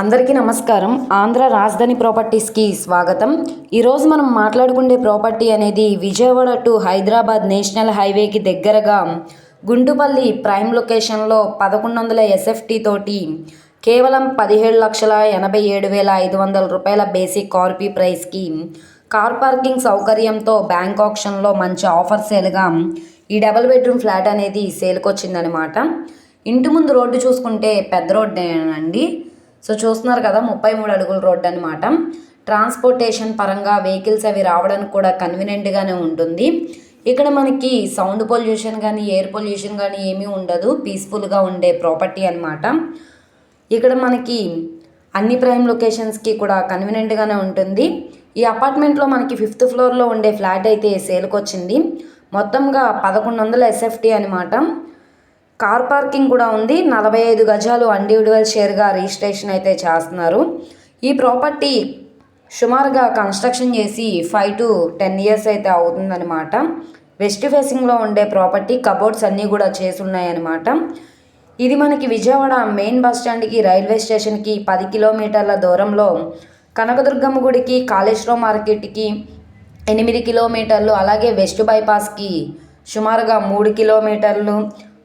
అందరికీ నమస్కారం. ఆంధ్ర రాజధాని ప్రాపర్టీస్కి స్వాగతం. ఈరోజు మనం మాట్లాడుకునే ప్రాపర్టీ అనేది విజయవాడ టు హైదరాబాద్ నేషనల్ హైవేకి దగ్గరగా గుంటుపల్లి ప్రైమ్ లొకేషన్లో పదకొండు వందల ఎస్ఎఫ్టీ తోటి కేవలం పదిహేడు లక్షల ఎనభై ఏడు వేల ఐదు వందల రూపాయల బేసిక్ కార్పీ ప్రైస్కి కార్ పార్కింగ్ సౌకర్యంతో బ్యాంక్ ఆప్షన్లో మంచి ఆఫర్ సేల్గా ఈ డబుల్ బెడ్రూమ్ ఫ్లాట్ అనేది సేల్కొచ్చిందనమాట ఇంటి ముందు రోడ్డు చూసుకుంటే పెద్ద రోడ్డేనండి. సో చూస్తున్నారు కదా ముప్పై మూడు అడుగుల రోడ్డు అనమాట ట్రాన్స్పోర్టేషన్ పరంగా వెహికల్స్ అవి రావడానికి కూడా కన్వీనియంట్గానే ఉంటుంది. ఇక్కడ మనకి సౌండ్ పొల్యూషన్ కానీ ఎయిర్ పొల్యూషన్ కానీ ఏమీ ఉండదు. పీస్ఫుల్గా ఉండే ప్రాపర్టీ అనమాట ఇక్కడ మనకి అన్ని ప్రైమ్ లొకేషన్స్కి కూడా కన్వీనియంట్గానే ఉంటుంది. ఈ అపార్ట్మెంట్లో మనకి ఫిఫ్త్ ఫ్లోర్లో ఉండే ఫ్లాట్ అయితే సేల్కి వచ్చింది మొత్తంగా పదకొండు వందల ఎస్ఎఫ్టీ అనమాట కార్ పార్కింగ్ కూడా ఉంది. నలభై ఐదు గజాలు ఇండివిజువల్ షేర్గా రిజిస్ట్రేషన్ అయితే చేస్తున్నారు. ఈ ప్రాపర్టీ సుమారుగా కన్స్ట్రక్షన్ చేసి ఫైవ్ టు టెన్ ఇయర్స్ అయితే అవుతుందన్నమాట. వెస్ట్ ఫేసింగ్లో ఉండే ప్రాపర్టీ కబోర్డ్స్ అన్నీ కూడా చేసి ఉన్నాయన్నమాట ఇది మనకి విజయవాడ మెయిన్ బస్ స్టాండ్కి రైల్వే స్టేషన్కి పది కిలోమీటర్ల దూరంలో కనకదుర్గమ్మ గుడికి కాళేశ్వరం మార్కెట్కి ఎనిమిది కిలోమీటర్లు అలాగే వెస్ట్ బైపాస్కి సుమారుగా మూడు కిలోమీటర్లు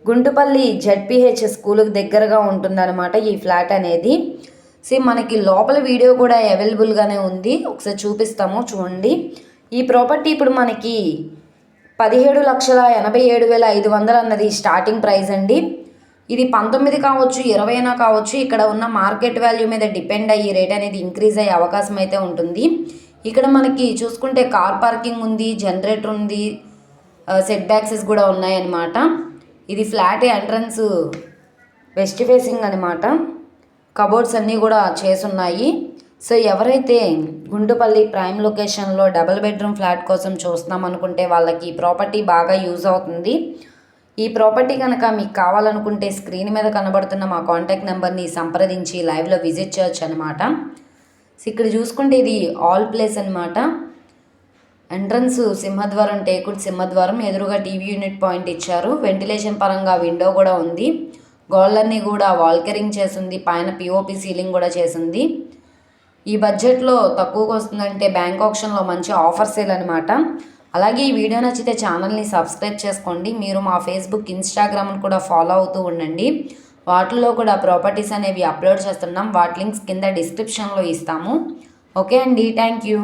గుంటుపల్లి జడ్పిహెచ్ స్కూల్కి దగ్గరగా ఉంటుందన్నమాట ఈ ఫ్లాట్ అనేది. సేమ్ మనకి లోపల వీడియో కూడా అవైలబుల్గానే ఉంది. ఒకసారి చూపిస్తాము చూడండి. ఈ ప్రాపర్టీ ఇప్పుడు మనకి పదిహేడు లక్షల ఎనభై ఏడు వేల ఐదు వందలు అన్నది స్టార్టింగ్ ప్రైస్ అండి. ఇది పంతొమ్మిది కావచ్చు ఇరవైనా కావచ్చు ఇక్కడ ఉన్న మార్కెట్ వాల్యూ మీద డిపెండ్ అయ్యి రేట్ అనేది ఇంక్రీజ్ అయ్యే అవకాశం అయితే ఉంటుంది. ఇక్కడ మనకి చూసుకుంటే కార్ పార్కింగ్ ఉంది జనరేటర్ ఉంది uh, సెట్ బ్యాక్సెస్ కూడా ఉన్నాయన్నమాట. ఇది ఫ్లాట్ ఎంట్రన్స్ వెస్ట్ ఫేసింగ్ అనమాట కబోర్డ్స్ అన్నీ కూడా చేసున్నాయి. సో ఎవరైతే గుండుపల్లి ప్రైమ్ లొకేషన్లో డబుల్ బెడ్రూమ్ ఫ్లాట్ కోసం చూస్తున్నాం అనుకుంటే వాళ్ళకి ఈ ప్రాపర్టీ బాగా యూజ్ అవుతుంది. ఈ ప్రాపర్టీ కనుక మీకు కావాలనుకుంటే స్క్రీన్ మీద కనబడుతున్న మా కాంటాక్ట్ నెంబర్ని సంప్రదించి లైవ్లో విజిట్ చేయొచ్చు అనమాట సో ఇక్కడ చూసుకుంటే ఇది ఆల్ ప్లేస్ అనమాట ఎంట్రన్స్ సింహద్వారం టేకుడ్ సింహద్వారం ఎదురుగా టీవీ యూనిట్ పాయింట్ ఇచ్చారు. వెంటిలేషన్ పరంగా విండో కూడా ఉంది. గోళ్ళన్నీ కూడా వాల్కరింగ్ చేసింది. పైన పిఓపి సీలింగ్ కూడా చేసింది. ఈ బడ్జెట్లో తక్కువగా వస్తుందంటే బ్యాంక్ ఆప్షన్లో మంచి ఆఫర్ సేల్ అనమాట అలాగే ఈ వీడియో నచ్చితే ఛానల్ని సబ్స్క్రైబ్ చేసుకోండి. మీరు మా ఫేస్బుక్ ఇన్స్టాగ్రామ్ను కూడా ఫాలో అవుతూ ఉండండి. వాటిల్లో కూడా ప్రాపర్టీస్ అనేవి అప్లోడ్ చేస్తున్నాం. వాటి లింక్స్ కింద డిస్క్రిప్షన్లో ఇస్తాము. ఓకే అండి. Thank you.